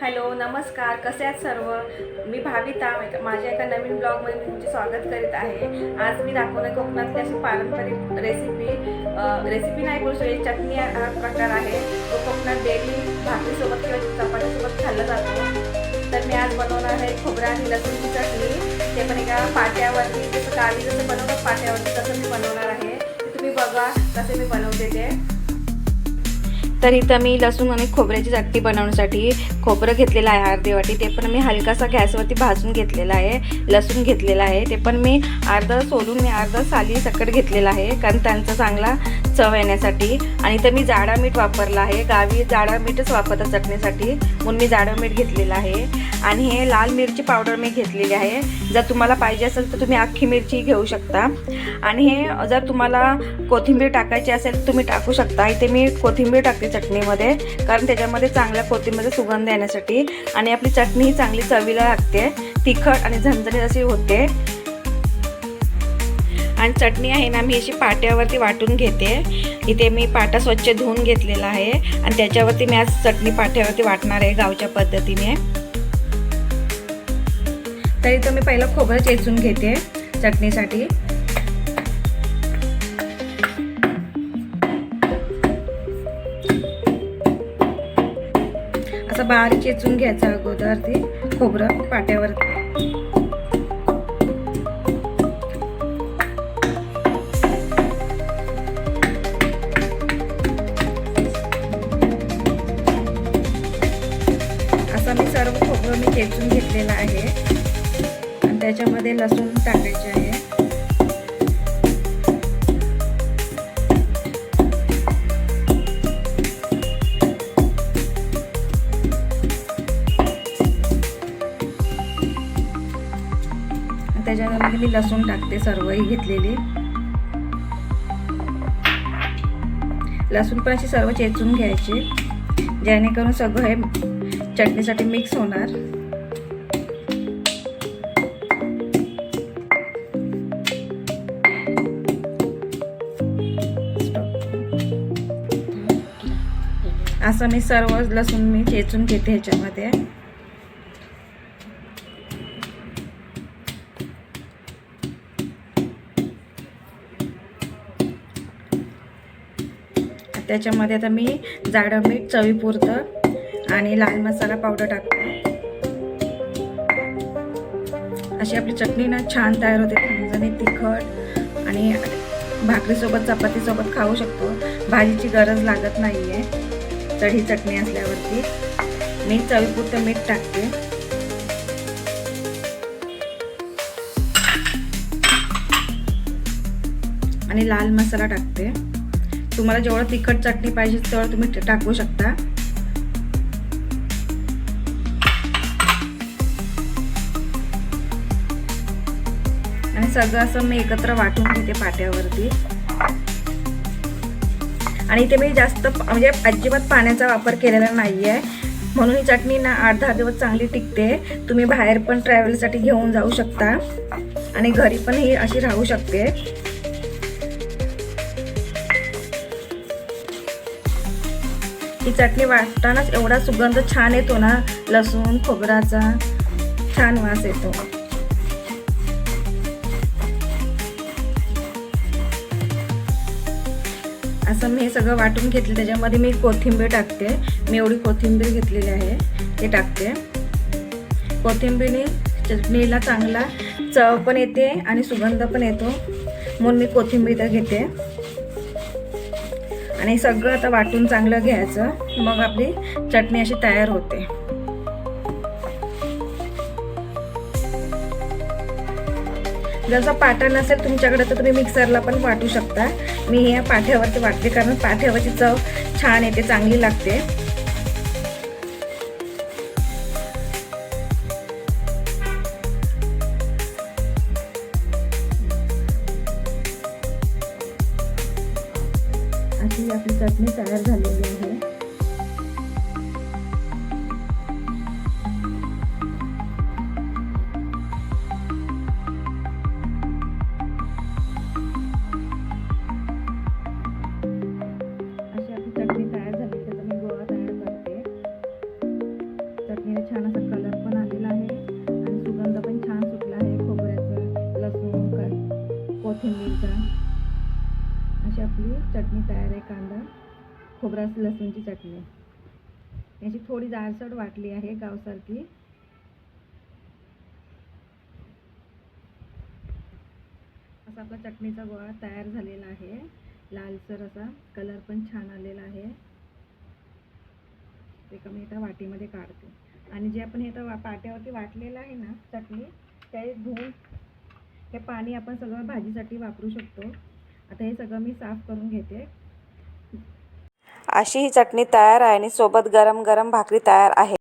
Hello नमस्कार. कसे आहेत सर्व? मी भाविता माझ्या एका नवीन ब्लॉगमध्ये मी तुमचे स्वागत करीत आहे. आज मी दाखवणे कोकणातली अशी पारंपरिक रेसिपी रेसिपी नाही बोलू शकत चटणी हा प्रकार आहे. तो कोकणात डेली भाकरीसोबत किंवा चपातीसोबत खाल्ला जातो. तर मी आज बनवणार आहे खोबरा आणि लसूणची चटणी. ते पण एका पाट्यावरती जसं गावी जसं बनवतात पाट्यावरती तसं मी बनवणार आहे. तुम्ही बघा कसे मी बनवते ते. तर इथं मी लसूण आणि खोबऱ्याची चटणी बनवण्यासाठी खोबरं घेतलेलं आहे अर्धी वाटी. ते पण मी हलकासा गॅसवरती भाजून घेतलेला आहे. लसूण घेतलेला आहे. ते पण मी अर्धं सोलून मी अर्धं साली सकट घेतलेलं आहे. कारण त्यांचा चांगला चव येण्यासाठी. आणि इथं मी जाडा मीठ वापरलं आहे. गावी जाडा मीठच वापरतात चटणीसाठी. म्हणून मी जाडं मीठ घेतलेलं आहे. आणि हे लाल मिरची पावडर मी घेतलेली आहे. जर तुम्हाला पाहिजे असेल तर तुम्ही अख्खी मिरची घेऊ शकता. आणि हे जर तुम्हाला कोथिंबीर टाकायची असेल तर तुम्ही टाकू शकता. इथे मी कोथिंबीर टाकते. चटणीमध्ये कारण त्याच्यामध्ये चांगल्या कोथिंबीरचा सुगंध येण्यासाठी आणि आपली चटणी ही चांगली चवीला लागते. तिखट आणि झणझणीत अशी होते. आणि चटणी आहे ना मी अशी पाट्यावरती वाटून घेते. इथे मी पाटा स्वच्छ धुवून घेतलेला आहे आणि त्याच्यावरती मी आज चटणी पाट्यावरती वाटणार आहे गावच्या पद्धतीने. तरी तर मी पहिलं खोबरं चेचून घेते चटणीसाठी. असं बारीक चेचून घ्यायचं अगोदर ते खोबरं पाट्यावरती असं मी सर्व खोबरं मी चेचून घेतलेलं आहे. आणि त्याच्यामध्ये लसूण टाकायचे आहे. त्याच्यामध्ये मी लसूण टाकते सर्वही घेतलेली. लसूण पण अशी सर्व चेचून घ्यायची जेणेकरून सगळं हे चटणीसाठी मिक्स होणार. असं मी सर्व लसूण मी चेचून घेते ह्याच्यामध्ये. त्याच्यामध्ये आता मी जाडं मीठ चवीपुरतं आणि लाल मसाला पावडर टाकते. अशी आपली चटणी ना छान तयार होते. झणझणीत तिखट आणि भाकरीसोबत चपातीसोबत खाऊ शकतो. भाजीची गरज लागत नाही आहे चढी चटणी असल्यावरती. मी चवीपुरतं मीठ टाकते. आणि लाल मसाला टाकते. तुम्हाला जेवढं तिखट चटणी पाहिजे तेवढं तुम्ही टाकू शकता. आणि सगळं असं मी एकत्र वाटून घेते पाट्यावरती आणि इथे मी जास्त म्हणजे अजिबात पाण्याचा वापर केलेला नाही आहे म्हणून ही चटणी ना आठ दहा दिवस चांगली टिकते. तुम्ही बाहेर पण ट्रॅव्हलसाठी घेऊन जाऊ शकता. आणि घरी पण ही अशी राहू शकते. ही चटणी वाटतानाच एवढा सुगंध छान येतो ना लसूण खोबराचा छान वास येतो. असं मी हे सगळं वाटून घेतलं त्याच्यामध्ये मी कोथिंबीर टाकते. मी एवढी कोथिंबीर घेतलेली आहे ते टाकते. कोथिंबीरने चटणीला चांगला चव पण येते आणि सुगंध पण येतो. म्हणून मी कोथिंबीर घेते. आणि सगळं आता वाटून चांगलं घ्यायचं. मग आपली चटणी अशी तयार होते. जसं पाटा नसेल तुमच्याकडे तर तुम्ही मिक्सरला पण वाटू शकता. मी ह्या पाठ्यावरती वाटते कारण पाठ्यावरची चव छान येते चांगली लागते. अशी आपली चटणी तयार झालेली आहे. खोबरा लसूणची चटणी. याची थोडी जाडसड वाटली आहे गावसारखी. असा आपला चटणीचा गोळा तयार झालेला आहे. लालसर असा कलर पण छान आलेला आहे. ते का मी एका वाटीमध्ये काढते. आणि जे आपण हे तर वा- पाट्यावरती वाटलेलं आहे ना चटणी ते धुवून हे पाणी आपण सगळं भाजीसाठी वापरू शकतो. आता हे सगळं मी साफ करून घेते. अशी ही चटणी तयार आहे आणि सोबत गरम गरम भाकरी तयार आहे.